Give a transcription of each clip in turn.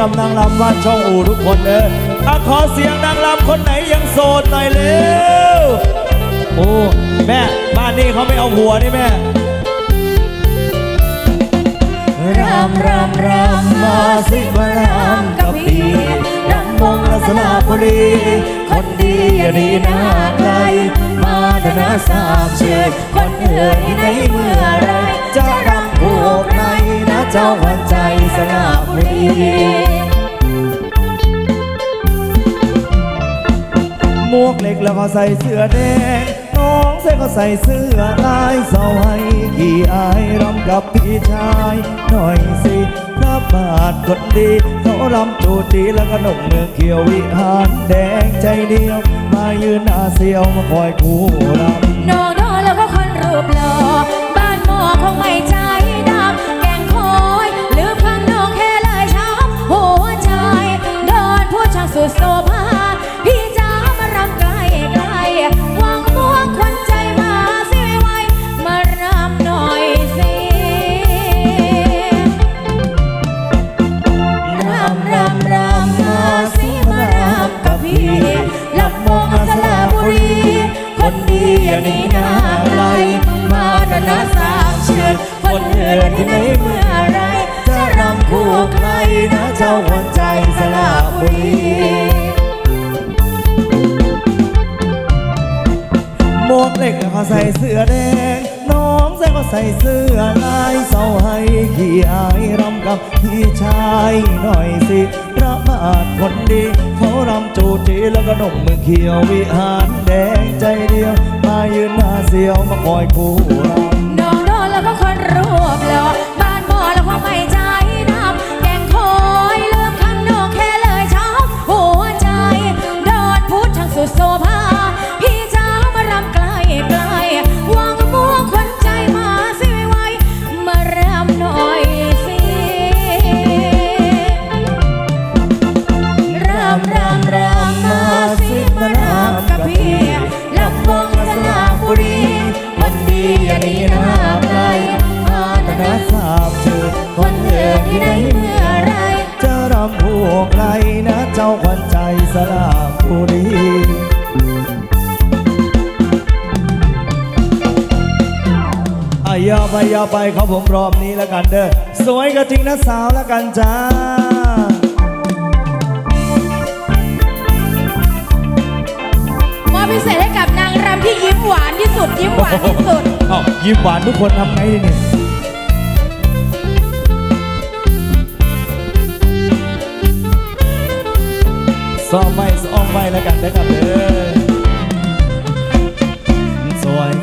กับนางรำบ้านช่องอู่ทุกคนเด้ออะขอเสียงนางรำคนไหนยังโสดหน่อยเร็วโอ้แม่บ้านนี้เขาไม่เอาหัวนี่แม่รำรำรำมาสิมารำกับพี่รำวงลักษณะบุรีคนดีอย่าดีนาไกลมาดนาสาบเชื่อคนเอ่อยในเมื่อไรจะรำผูกใครนะเจ้าหัวใจสระบุรี แล้วก็ใส่เสื้อแดงน้องเส้ก็ใส่เสื้อลายเสาให้กี่อายรำกับพี่ชายหน่อยสิพระบาทคนดีเขารำจูดีแล้วก็นุ่มเมืองเขียววิหารแดงใจเดียว มายืนหน้าเสียวมาคอยคู่รำโนโนแล้วก็คนรูปหล่อบ้านหมอคงไม่ใจด มงสละบุรี คนดีอย่างนี้นาไกลมาดนาสามเชือนคนเอื่นที่ไหนเมื่อไร จะรำคู่ใครนะเจ้าหัวใจสละบุรีโมวกเหล็กเขาใส่เสื้อแดง น้องก็ใส่เสื้อลายเสาให้ขี่อายรำกับพี่ชายหน่อยสิพระบาทคนดีเขารำจูจีแล้วก็นุ่มมือเขียววิหารแดงใจเดียว มายืนหน้าเสียวมาคอยคู่เรา ยาไปยาไปเขาผมรอบนี้แล้วกันเด้อสวยก็จริงนะสาวแล้วกันจ้ามอบพิเศษให้กับนางรำที่ยิ้มหวานที่สุดยิ้มหวานที่สุดเอ้ายิ้มหวานทุกคนทำไงดีเนี่ยซ้อมไม่ซ้อมไม่แล้วกันนะครับเด้อ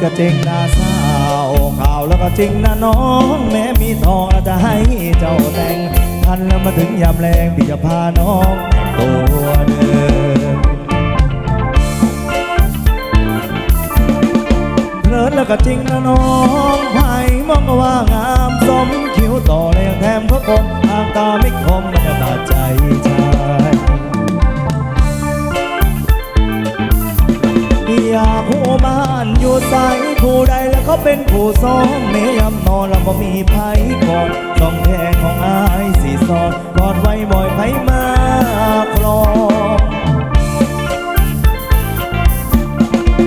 ก็จริงนะสาวข่าวแล้วก็จริงนะน้อง แม้มีทองแล้วจะให้เจ้าแต่งทันแล้วมาถึงยามแรงพี่จะพาน้องตัวเดินเพลินแล้วก็จริงนะน้องไผ่มองก็ว่างามสมคิ้วต่อแรงแถมพระคม บ้านอยู่ใสผู้ใดแล้วเขาเป็นผู้สองเมยำนอนแล้วบ่มีไผก่อนต้องแทงของอายสีซอนกอดไว้บ่อยไผมาคลอง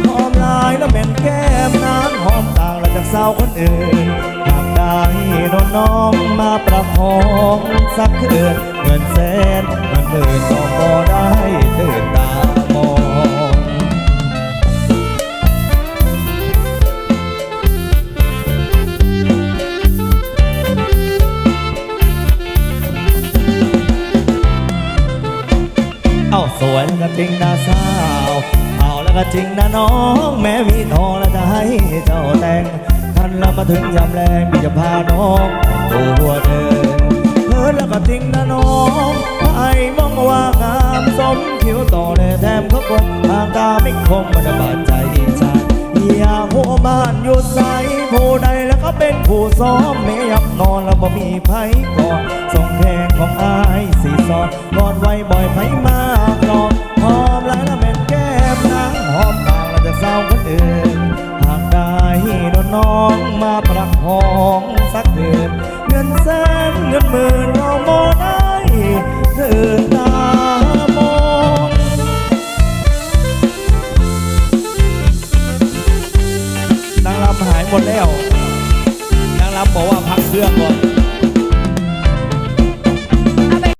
หอมลายแล้วเป็นแก้มนางหอมต่างแล้วจากสาวคนอื่นหากได้นน้องมาประคองสักคืนเงินแสนเงินหมื่นก็พอได้ตื่น สวยแล้วก็จริงนะสาวเอาแล้วก็จริงนะน้อง แม้มีทองแล้วจะให้เจ้าแต่งทันแล้วมาถึงยามแรงพี่จะพาน้องตัวเดินเพินแล้วก็จริงนะน้องไอ้มองว่างามสมคิวต่อเลยแถมเขาคงทางตาไม่คมมันจะบาดใจชายอยาหัวบ้านอยู่ใสผู้ใดแล้วก็เป็นผู้ซ้อมไม่ยับนอนแล้วบ่มีไผก่อนส่งแทงของอายสีซอนกอดไว้บ่อยไผมา น้องมาประคองสักเดือนเงินแสนเงินหมื่นเราโมได้เดินตามองนางรำหายหมดแล้วนางรำบอกว่าพักเครื่องก่อน